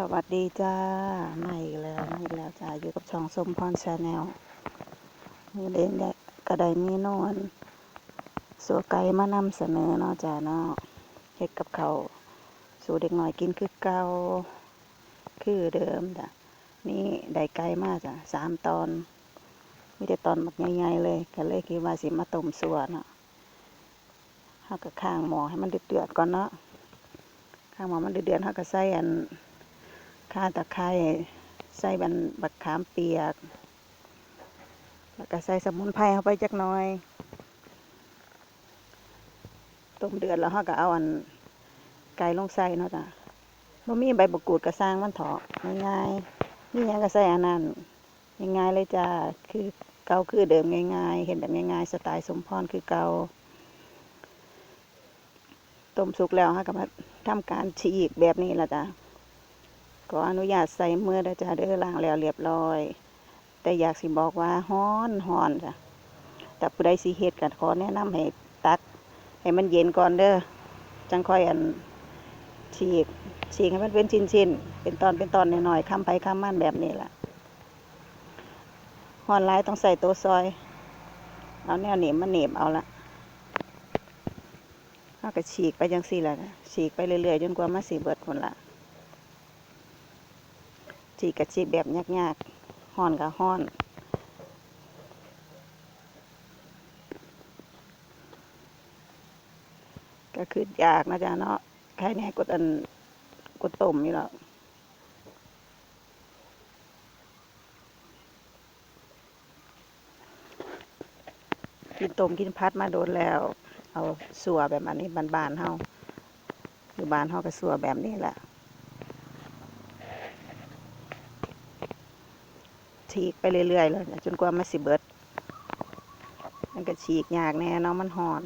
สวัสดีจ้ามาอีกแล้วมาอีกแล้วจ้าอยู่กับช่องสมพรชาแนลมือเล่นได้กระไดมีนอนสัวไก่มานำเสนอเนาะจ้าเนาะเฮ็ดกับเขาสู่เด็กหน่อยกินคือเก่าคือเดิมจ้ะนี่ได้ไก่มากจ้ะสามตอนมีแต่ตอนแบักใหญ่ๆเลยก็เลยคิดว่าสิมาต้มสัวเนาะเฮาก็ข้างหม้อให้มันเดือดๆก่อนเนาะข้างหม้อมันเดือดๆเฮาก็ใส่อัน ข่าตะไคร้ใส่บันบักขามเปียก แล้วก็ใส่สมุนไพรเข้าไปจักหน่อย ต้มเดือดแล้วเราก็เอาอันไก่ลงใส่เนาะจ้ะบ่มีใบมะกรูดก็สร้างมันเถาะง่ายๆนี่ยังก็ใส่อันนั้นง่ายๆเลยจ้าคือเก่าคือเดิมง่ายๆ เห็นแบบง่ายๆ สไตล์สมพรคือเก่าต้มสุกแล้วฮะก็มาทำการฉีกแบบนี้ละจ้ะ ขออนุญาตใส่เมือด้อจ้าเด้อล้างแล้วเรียบร้อย แต่อยากสิบอกว่าฮ้อนฮ้อนจ้ะแต่ผู้ใดสิเฮ็ดก็ขอแนะนำให้ตัก ให้มันเย็นก่อนเด้อจังค่อยอันฉีกฉีกให้มันเป็นชิ้นๆเป็นตอนเป็นตอนหน่อยๆคำไปคำมันแบบนี้ล่ะฮ้อนหลายต้องใส่ตัวซอย เอาแนวหนีบมาหนีบเอาละเราก็ฉีกไปจังซี่แหละฉีกไปเรื่อยๆจนกว่ามันสิเบิดหมดละ จีกะจีแบบยากๆห่อนกับห่อน ก็คือยากนะจ๊ะเนาะแค่นี้กดอันกดต้มนี่หรอกกินต้มกินพัดมาโดนแล้ว เอาสัวแบบอันนี้บานๆเฮาอยู่บ้านเฮาก็สัวแบบนี้แหละ ฉีกไปเรื่อยๆเลยจนกว่ามันสิเบิด มันก็ฉีกยากแน่เนาะมันหอน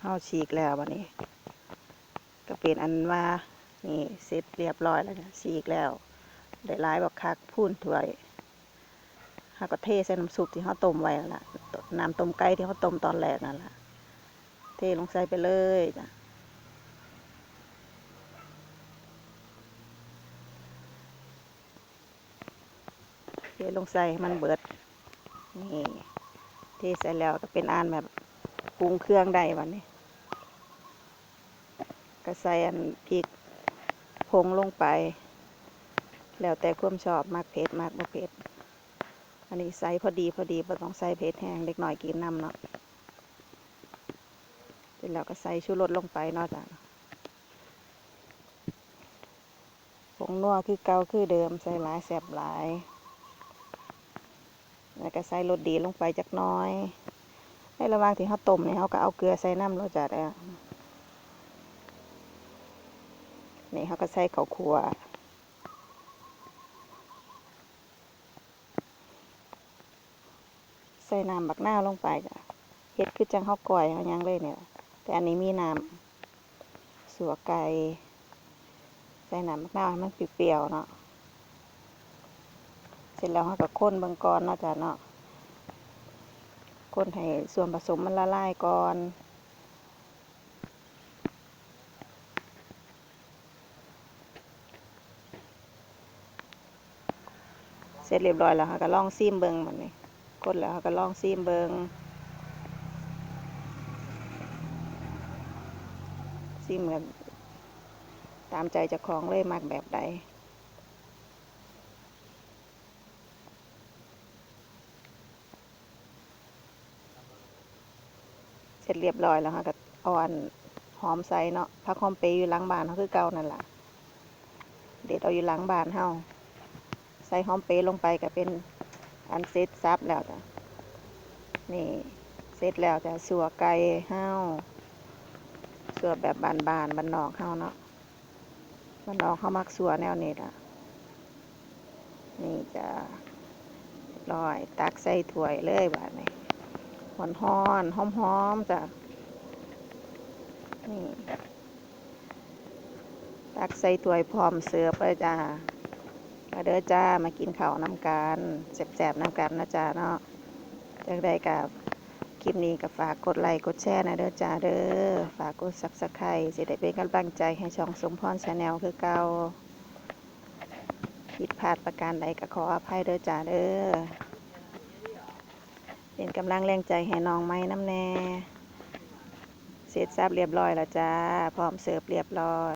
เอาฉีกแล้ววันนี้ ก็เป็นอันว่านี่เสร็จเรียบร้อยแล้วจ้ะฉีกแล้วได้หลายบักคักพูนถ้วยเฮาก็เทใส่น้ำซุปที่เฮาต้มไว้นั่นล่ะน้ำต้มไก่ที่เฮาต้มตอนแรกนั่นล่ะ เทลงใส่ไปเลยจ้ะเทลงใส่มันเบิด นี่ เทใส่แล้วก็เป็นอันแบบปรุงเครื่องได้วันนี้ ก็ใส่อันพริกผงลงไป แล้วแต่ความชอบมากเผ็ดมากบ่เผ็ด อันนี้ใส่พอดีพอดีบ่ต้องใส่เผ็ดแห้งเล็กหน่อยกินน้ำเนาะ ร็จแล้วก็ใส่ชูรสลงไปเนาะจ้ะผงนัวคือเก่าคือเดิมใส่หลายแสบหลาย แล้วก็ใส่รสดีลงไปจักน้อยในระหว่างที่เขาต้มเนี่ยเขาก็เอาเกลือใส่น้ำเราจะได้วนี่เขาก็ใส่ข้าวคั่วใส่น้ำบักหน้าลงไปจ้ะเฮ็ดคือจังเขาก่อยเขายังเลยเนี่ย แต่อันนี้มีน้ำสัวไก่ใส่น้ำมะนาวให้มันเปรี้ยวๆเนาะเสร็จแล้วเราก็ข้นบางก่อนเนาะจ้ะเนาะข้นให้ส่วนผสมมันละลายก่อนเสร็จเรียบร้อยแล้วค่ะก็ลองซีมเบิงมันนี่ข้นแล้วเราก็ลองซีมเบิง ซิมกันตามใจจะคลองเลยมากแบบใดเสร็จเรียบร้อยแล้วค่ะก็เอาอันหอมใส่เนาะพักหอมเปย์อยู่หล้างบ้านเขาคือเก่านั่นแหละเด็ดเอาอยู่หล้างบ้านเฮาใส่หอมเปย์ลงไปก็เป็นอันเสร็จซับแล้วจ้ะนี่เสร็จแล้วจ้ะสัวไก่เฮา สัวแบบบานๆบานนอกเฮาเนาะบานนอกเขามักสัวแนวนี้ล่ะ นี่จะลอยตักใส่ถ้วยเลยบาดนี้หอนหอนหอมหอมๆจ้ะนี่ตักใส่ถ้วยพร้อมเสิร์ฟเลยจ้ามาเด้อจ้ามากินข้าวน้ำกันแสบๆน้ำกันนะจ้าเนาะจากใดกับ คลิปนี้ก็ฝากกดไลค์กดแชร์นะเด้อจ้าเด้อฝากกดซับสไครต์สิได้เป็นกำลังใจให้ช่องสมพรชาแนลคือเก่าผิดพลาดประการใดก็ขออภัยเด้อจ้าเด้อเป็นกำลังแรงใจให้น้องไม้น้ำแน่เสร็จสับเรียบร้อยแล้วจ้า พร้อมเสิร์ฟเรียบร้อย